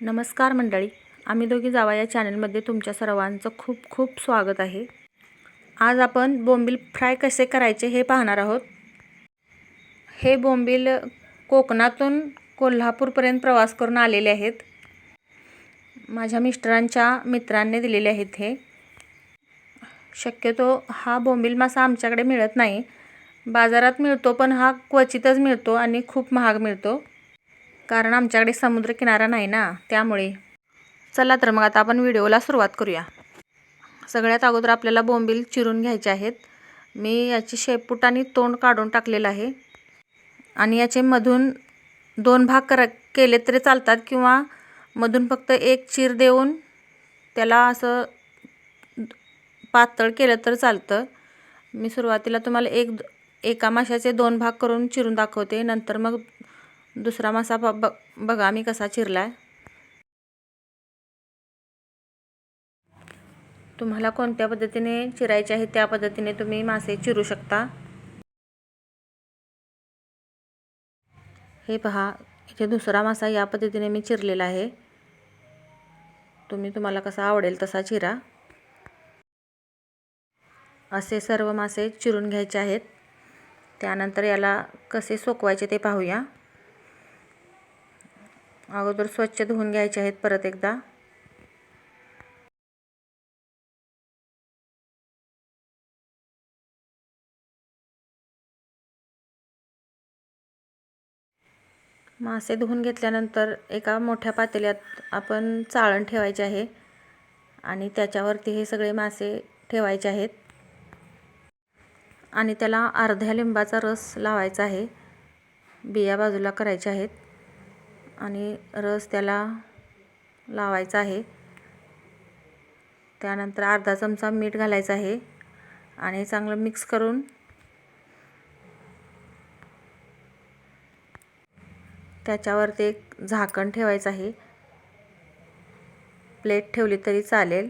नमस्कार मंडळी. आम्ही दोघी जावा या चॅनलमध्ये तुमच्या सर्वांचं खूप खूप स्वागत आहे. आज आपण बोंबील फ्राय कसे करायचे हे पाहणार आहोत. हे बोंबील कोकणातून कोल्हापूरपर्यंत प्रवास करून आलेले आहेत. माझ्या मिस्टरांच्या मित्रांनी दिलेले आहेत हे. शक्यतो हा बोंबील मासा आमच्याकडे मिळत नाही. बाजारात मिळतो पण हा क्वचितच मिळतो आणि खूप महाग मिळतो. कारण आमच्याकडे समुद्रकिनारा नाही ना त्यामुळे. चला तर मग आता आपण व्हिडिओला सुरुवात करूया. सगळ्यात अगोदर आपल्याला बोंबील चिरून घ्यायचे आहेत. मी याची शेपूट आणि तोंड काढून टाकलेलं आहे. आणि याचे मधून दोन भाग कर केले तरी चालतात किंवा मधून फक्त एक चीर देऊन त्याला असं पातळ केलं तर चालतं. मी सुरुवातीला तुम्हाला एक एका माशाचे दोन भाग करून चिरून दाखवते. नंतर मग दुसरा मासा ब ब बघा मी कसा चिरला आहे तुम्हाला कोणत्या पद्धतीने चिरायचे आहे त्या पद्धतीने तुम्ही मासे चिरू शकता. हे पहा इथे दुसरा मासा या पद्धतीने मी चिरलेला आहे. तुम्ही तुम्हाला कसा आवडेल तसा चिरा. असे सर्व मासे चिरून घ्यायचे आहेत. त्यानंतर याला कसे सोकवायचे ते पाहूया. अगोदर स्वच्छ धुवून घ्यायचे आहेत परत एकदा. मासे धुवून घेतल्यानंतर एका मोठ्या पातेल्यात आपण चाळण ठेवायचे आहे आणि त्याच्यावरती हे सगळे मासे ठेवायचे आहेत. आणि त्याला अर्ध्या लिंबाचा रस लावायचा आहे. बिया बाजूला करायच्या आहेत. आणि रस त्याला लावायचा आहे. त्यानंतर अर्धा चमचा मीठ घालायचं आहे आणि चांगलं मिक्स करून त्याच्यावरती एक झाकण ठेवायचं आहे. प्लेट ठेवली तरी चालेल.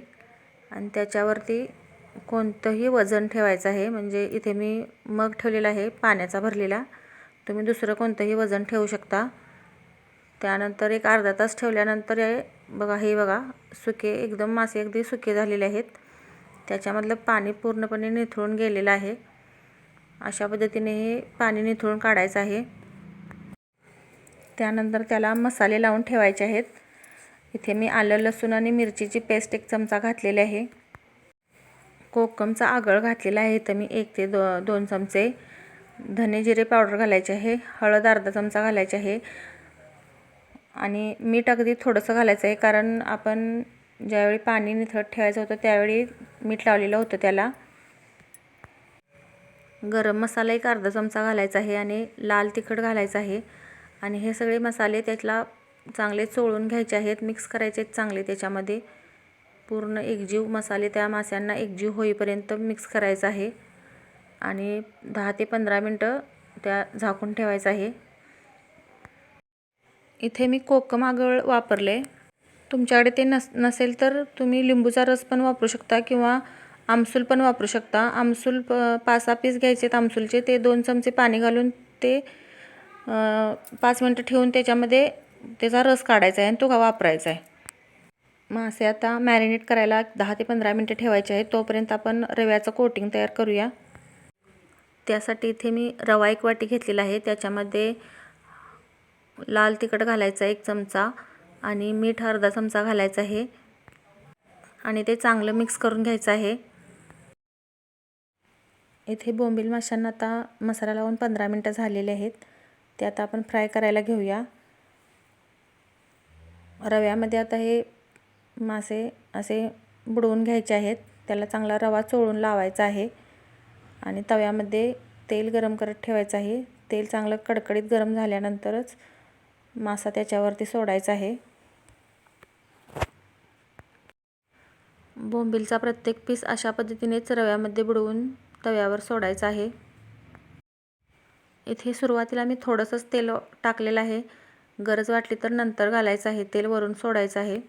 आणि त्याच्यावरती कोणतंही वजन ठेवायचं आहे म्हणजे इथे मी मग ठेवलेला आहे पाण्याचा भरलेला. तुम्ही दुसरं कोणतंही वजन ठेवू शकता. त्यानंतर एक अर्धा तास ठेवल्यानंतर हे बघा हे बघा सुके एकदम मासे अगदी सुके झालेले आहेत. त्याच्यामधलं पाणी पूर्णपणे निथळून गेलेलं आहे. अशा पद्धतीने हे पाणी निथळून काढायचं आहे. त्यानंतर त्याला मसाले लावून ठेवायचे आहेत. इथे मी आलं लसूण आणि मिरचीची पेस्ट एक चमचा घातलेली आहे. कोकमचा आगळ घातलेला आहे. इथं मी एक ते दो दोन चमचे. धने जिरे पावडर घालायचे आहे. हळद अर्धा चमचा घालायचे आहे. आणि मीठ अगदी थोडंसं घालायचं आहे कारण आपण ज्यावेळी पाणी निथळत ठेवायचं होतं त्यावेळी मीठ लावलेलं होतं त्याला. गरम मसाला एक अर्धा चमचा घालायचा आहे आणि लाल तिखट घालायचं आहे. आणि हे सगळे मसाले त्याला चांगले चोळून घ्यायचे आहेत मिक्स करायचे आहेत चांगले त्याच्यामध्ये. पूर्ण एकजीव मसाले त्या माश्यांना एकजीव होईपर्यंत मिक्स करायचं आहे. आणि दहा ते पंधरा मिनटं त्या झाकून ठेवायचं आहे. इथे मी कोकम आगळ वापरले. तुमच्याकडे ते नस नसेल तर तुम्ही लिंबूचा रस पण वापरू शकता किंवा आमसूल पण वापरू शकता. आमसूल प पाच सहा पीस घ्यायचे आहेत आमसूलचे. ते दोन चमचे पाणी घालून ते पाच मिनटं ठेवून त्याच्यामध्ये त्याचा रस काढायचा आहे आणि तो वापरायचा आहे. मासे आता मॅरिनेट करायला दहा ते पंधरा मिनटं ठेवायचे आहे तोपर्यंत आपण रव्याचं कोटिंग तयार करूया. त्यासाठी इथे मी रवा एक वाटी घेतलेला आहे. त्याच्यामध्ये लाल तिखट घालायचा एक चमचा आणि मीठ अर्धा चमचा घालायचा आहे. आणि ते चांगलं मिक्स करून घ्यायचं आहे. इथे बोंबील माशांना आता मसाला लावून पंधरा मिनटं झालेले आहेत. ते आता आपण फ्राय करायला घेऊया. रव्यामध्ये आता हे मासे असे बुडवून घ्यायचे आहेत. त्याला चांगला रवा चोळून लावायचा आहे. आणि तव्यामध्ये तेल गरम करत ठेवायचं आहे. तेल चांगलं कडकडीत गरम झाल्यानंतरच मासा त्याच्यावरती सोडायचा आहे. बोंबीलचा प्रत्येक पीस अशा पद्धतीनेच रव्यामध्ये बुडवून तव्यावर सोडायचा आहे. इथे सुरुवातीला मी थोडंसंच तेल टाकलेलं आहे. गरज वाटली तर नंतर घालायचं आहे. तेल वरून सोडायचं आहे.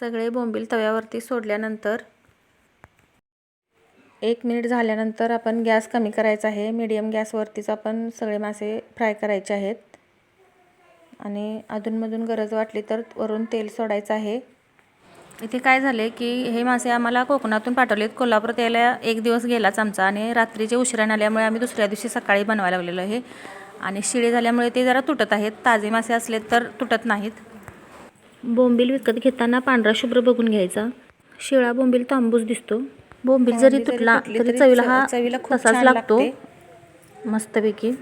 सगळे बोंबील तव्यावरती सोडल्यानंतर एक मिनिट झाल्यानंतर आपण गॅस कमी करायचा आहे. मीडियम गॅसवरतीच आपण सगळे मासे फ्राय करायचे आहेत. आणि अधूनमधून गरज वाटली तर वरून तेल सोडायचं आहे. इथे काय झाले की हे मासे आम्हाला कोकणातून पाठवलेत. कोल्हापुरात यायला एक दिवस गेलाच आमचा आणि रात्रीचे उशिरा आल्यामुळे आम्ही दुसऱ्या दिवशी सकाळी बनवायला लागलेलो आहे. आणि शिळे झाल्यामुळे ते जरा तुटत आहेत. ताजे मासे असले तर तुटत नाहीत. बोंबील विकत घेताना पांढरा शुभ्र बघून घ्यायचा. शिळा बोंबील तांबूस दिसतो. बोंबील जरी बोंबील जरी तुटला तरी चवीला हा तसाच लागतो. मस्तपैकी.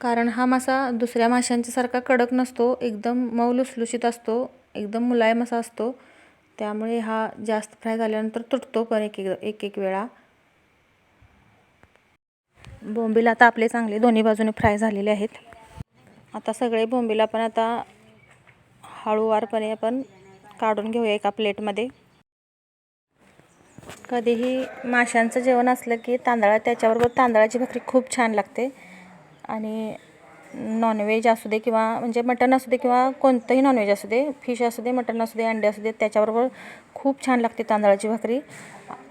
कारण हा मासा दुसऱ्या माशांच्या सारखा कडक नसतो एकदम मऊ लुसलुशीत असतो एकदम मुलायम असा असतो. त्यामुळे हा जास्त फ्राय झाल्यानंतर तुटतो पण एक एक एक एक वेळा. बोंबील आता आपले चांगले दोन्ही बाजूने फ्राय झालेले आहेत. आता सगळे बोंबील आपण आता हळूवारपणे आपण काढून घेऊया एका प्लेटमध्ये. कधीही माशांचं जेवण असलं की तांदळा त्याच्याबरोबर तांदळाची भाकरी खूप छान लागते. आणि नॉनव्हेज असू दे किंवा म्हणजे मटण असू दे किंवा कोणतंही नॉनव्हेज असू दे फिश असू दे मटण असू दे अंडे असू दे त्याच्याबरोबर खूप छान लागते तांदळाची भाकरी.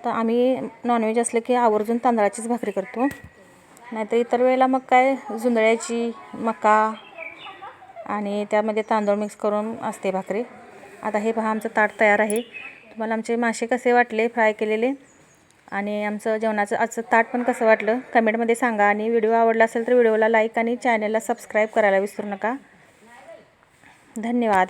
तर आम्ही नॉनव्हेज असलं की आवर्जून तांदळाचीच भाकरी करतो. नाहीतर इतर वेळेला मग काय जुंधळ्याची मका आणि त्यामध्ये तांदूळ मिक्स करून असते भाकरी. आता हे पहा आमचं ताट तयार आहे. तुम्हाला आमचे मासे कसे वाटले फ्राय केलेले आणि आमचं जेवणाचं आजचं ताट पण कसं वाटलं कमेंटमध्ये सांगा. आणि व्हिडिओ आवडला असेल तर व्हिडिओला लाईक आणि चॅनलला सबस्क्राईब करायला विसरू नका. धन्यवाद.